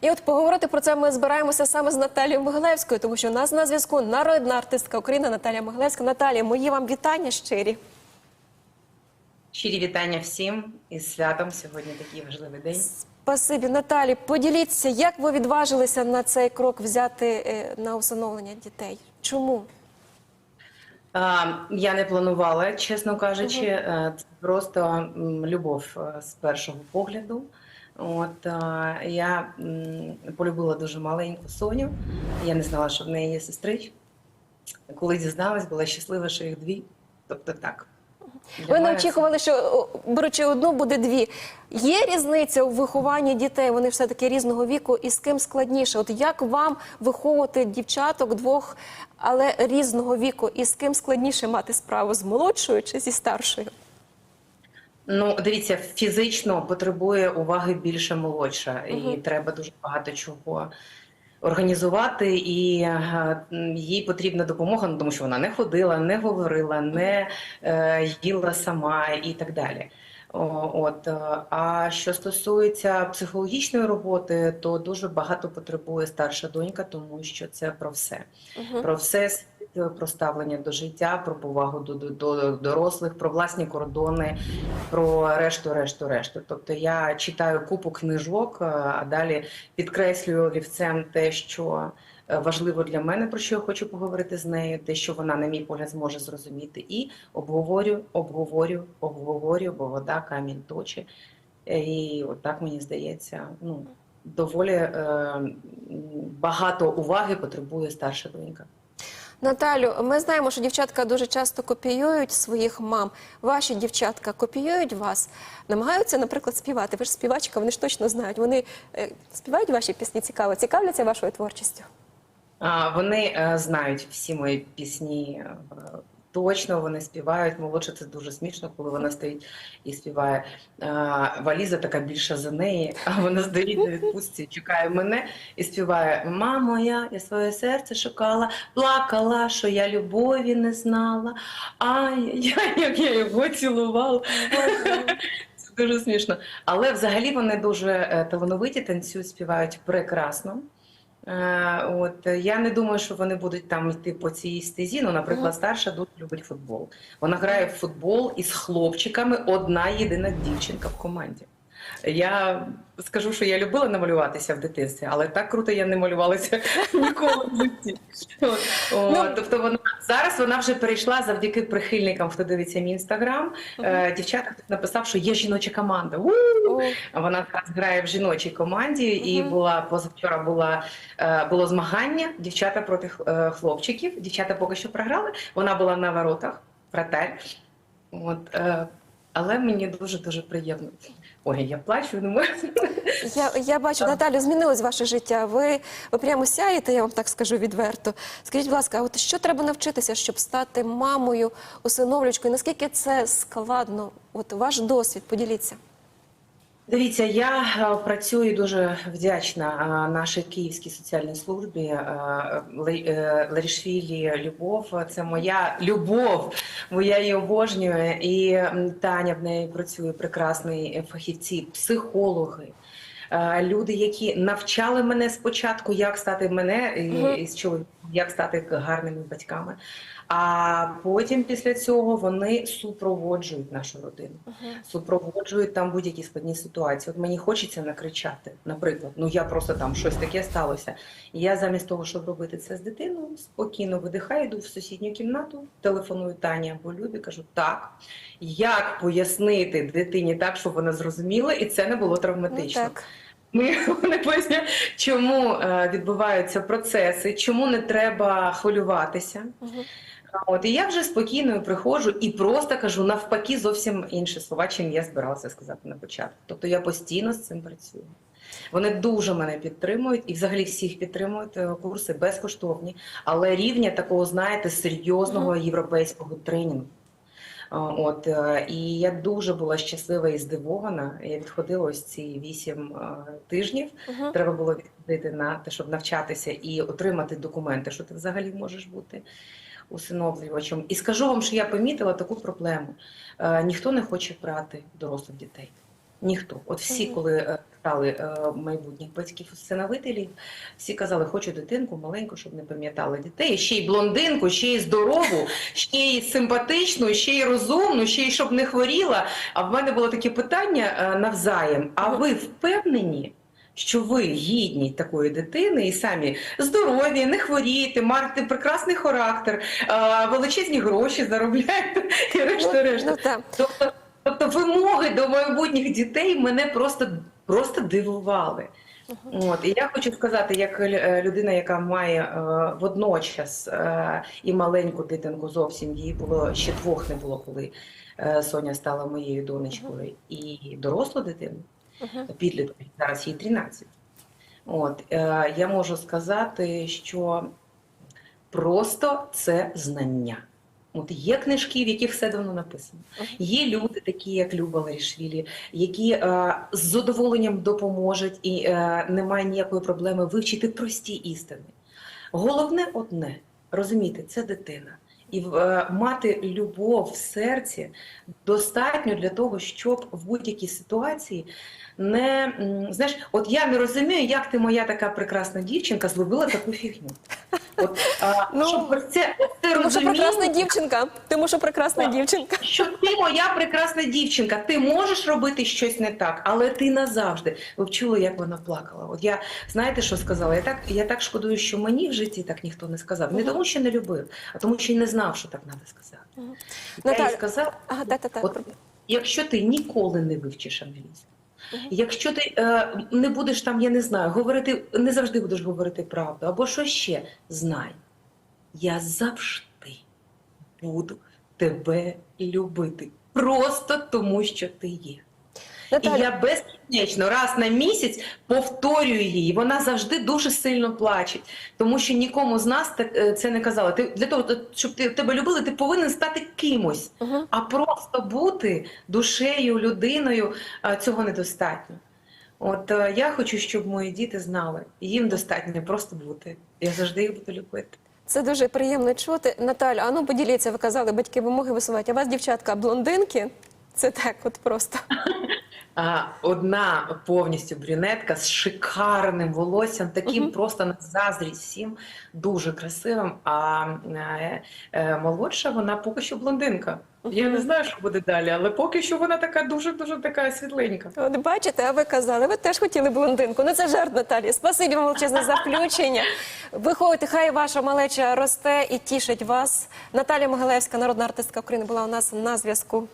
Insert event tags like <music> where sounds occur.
І от поговорити про це ми збираємося саме з Наталією Могилевською, тому що у нас на зв'язку народна артистка України Наталія Могилевська. Наталія, мої вам вітання щирі. Щирі вітання всім із святом. Сьогодні такий важливий день. Спасибі, Наталі. Поділіться, як ви відважилися на цей крок взяти е, на усиновлення дітей? Чому? Я не планувала, чесно кажучи. Е, Це просто любов е, з першого погляду. От я полюбила дуже маленьку Соню. Я не знала, що в неї є сестри. Коли дізналась, була щаслива, що їх дві. Тобто так. Для Ви не очікували, що беручи одну, буде дві. Є різниця у вихованні дітей? Вони все таки різного віку, і з ким складніше? От як вам виховувати дівчаток двох, але різного віку, і з ким складніше мати справу з молодшою чи зі старшою? Ну, дивіться, фізично потребує уваги більше молодша, і треба дуже багато чого організувати, і е, їй потрібна допомога, ну, тому що вона не ходила, не говорила, не е, їла сама і так далі. От е, а що стосується психологічної роботи, то дуже багато потребує старша донька, тому що це про все про все про ставлення до життя, про повагу до, до, до дорослих, про власні кордони, про решту, решту, решту. Тобто я читаю купу книжок, е, а далі підкреслюю олівцем те, що е, важливо для мене, про що я хочу поговорити з нею, те, що вона, на мій погляд, зможе зрозуміти, і обговорю, обговорю, обговорю, бо вода камінь точить. Е, І от так мені здається, ну доволі е, багато уваги потребує старша донька. Наталю, ми знаємо, що дівчатка дуже часто копіюють своїх мам. Ваші дівчатка копіюють вас, намагаються, наприклад, співати. Ви ж співачка, вони ж точно знають. Вони е, співають ваші пісні цікаво, цікавляться вашою творчістю. Вони е, знають всі мої пісні. Точно вони співають. Молодше це дуже смішно, коли вона стоїть і співає. А, Валіза така більша за неї, а вона стоїть на відпустці, чекає мене і співає: Мамо, я, я своє серце шукала, плакала, що я любові не знала. Ай, я, як я його цілувала. Це дуже смішно. Але взагалі вони дуже е, талановиті, танцюють, співають прекрасно. Е, От я не думаю, що вони будуть там йти по цій стезі. Ну, наприклад, старша дуже любить футбол. Вона грає в футбол із хлопчиками, одна єдина дівчинка в команді. Я скажу, що я любила намалюватися в дитинстві, але так круто я не малювалася <laughs> ніколи в житті. Ну, тобто вона зараз вона вже перейшла завдяки прихильникам, хто дивиться мій інстаграм. Е, Дівчата написав, що є жіноча команда. Вона зараз грає в жіночій команді, і була позавчора була е, було змагання дівчата проти е, хлопчиків. Дівчата поки що програли. Вона була на воротах, вратарь. От, але мені дуже дуже приємно. Ой, я плачу, думаю. Я, я бачу, Наталю, змінилось ваше життя. Ви, ви прямо сяєте, я вам так скажу відверто. Скажіть, будь ласка, от що треба навчитися, щоб стати мамою, усиновлювачкою? Наскільки це складно? От ваш досвід, поділіться. Дивіться, я е, працюю дуже вдячна е, нашій київській соціальній службі е, Ларішвілі Любов. Це моя любов, бо я її обожнюю. І Таня в неї працює прекрасний фахівці, психологи. Е, Люди, які навчали мене спочатку, як стати мене і, з чоловіком, як стати гарними батьками. А потім після цього вони супроводжують нашу родину супроводжують там будь-які складні ситуації. От мені хочеться накричати, наприклад, ну я просто там щось таке сталося. І я замість того, щоб робити це з дитиною, спокійно видихаю, йду в сусідню кімнату, телефоную Тані або Любі, кажу, так, як пояснити дитині так, щоб вона зрозуміла, і це не було Ну, травматично. так. Ми <laughs> вони пояснюють, чому е, відбуваються процеси, чому не треба хвилюватися. Мгм. От і я вже спокійно приходжу і просто кажу навпаки зовсім інші слова, чим я збиралася сказати на початку. Тобто я постійно з цим працюю. Вони дуже мене підтримують і взагалі всіх підтримують е, курси безкоштовні, але рівня такого, знаєте, серйозного європейського тренінгу. От е, і я дуже була щаслива і здивована. Я відходила ось ці вісім е, тижнів. Мгм. Треба було відходити на те, щоб навчатися і отримати документи, що ти взагалі можеш бути усиновлювачем. І скажу вам, що я помітила таку проблему: Е, ніхто не хоче брати дорослих дітей. Ніхто. От всі, коли е, стали е, майбутніх батьків усиновителів, всі казали, хочу дитинку маленьку, щоб не пам'ятали дітей. Ще й блондинку, ще й здорову, ще й симпатичну, ще й розумну, ще й щоб не хворіла. А в мене було таке питання е, навзаєм. А ви впевнені? Що ви гідні такої дитини і самі здорові, не хворієте, маєте прекрасний характер, е, величезні гроші заробляєте і решта решта. Ну, так. Тобто, тобто вимоги до майбутніх дітей мене просто, просто дивували. От, і я хочу сказати, як е, людина, яка має е, водночас е, і маленьку дитинку зовсім, їй було ще двох не було, коли е, Соня стала моєю донечкою, і дорослу дитину, підлітку, зараз їй 13. От, е, я можу сказати, що просто це знання. От є книжки, в яких все давно написано. Є люди, такі як Люба Ларішвілі, які е, з задоволенням допоможуть і е, немає ніякої проблеми вивчити прості істини. Головне одне розуміти, це дитина. І е, мати любов в серці достатньо для того, щоб в будь-якій ситуації не знаєш, от я не розумію, як ти моя така прекрасна дівчинка зробила таку фігню. От, а, Ну, щоб це, це Тому що прекрасна дівчинка. Тому що прекрасна Так. дівчинка. що ти моя прекрасна дівчинка, ти можеш робити щось не так, але ти назавжди. Ви б чули, як вона плакала. От я знаєте, що сказала? Я так, я так шкодую, що мені в житті так ніхто не сказав. Не тому, що не любив, а тому, що й не знав, що так треба сказати. Мгм. Я Наталя, їй сказала, Ага, так, так, От якщо ти ніколи не вивчиш англійську. Якщо ти е, не будеш там, я не знаю, говорити, не завжди будеш говорити правду, або що ще, знай, я завжди буду тебе любити. Просто тому, що ти є. І я безкінечно раз на місяць повторюю їй. Вона завжди дуже сильно плаче, тому що нікому з нас так е, це не казала. Ти для того, щоб ти тебе любили, ти повинен стати кимось. Мгм. А просто бути душею, людиною цього недостатньо. От е, я хочу, щоб мої діти знали, їм достатньо просто бути. Я завжди їх буду любити. Це дуже приємно чути. Наталя, а ну поділіться, ви казали, батьки вимоги висувають. А вас, дівчатка, блондинки? Це так, от просто. <laughs> Одна повністю брюнетка з шикарним волоссям, таким Мгм. просто на заздрість всім, дуже красивим. А е, е, молодша вона поки що блондинка. Я не знаю, що буде далі, але поки що вона така дуже дуже така світленька. От бачите, а ви казали, ви теж хотіли блондинку. Ну це жарт, Наталія. Спасибі вам величезне за включення. Виходьте, хай ваша малеча росте і тішить вас. Наталія Могилевська, народна артистка України, була у нас на зв'язку.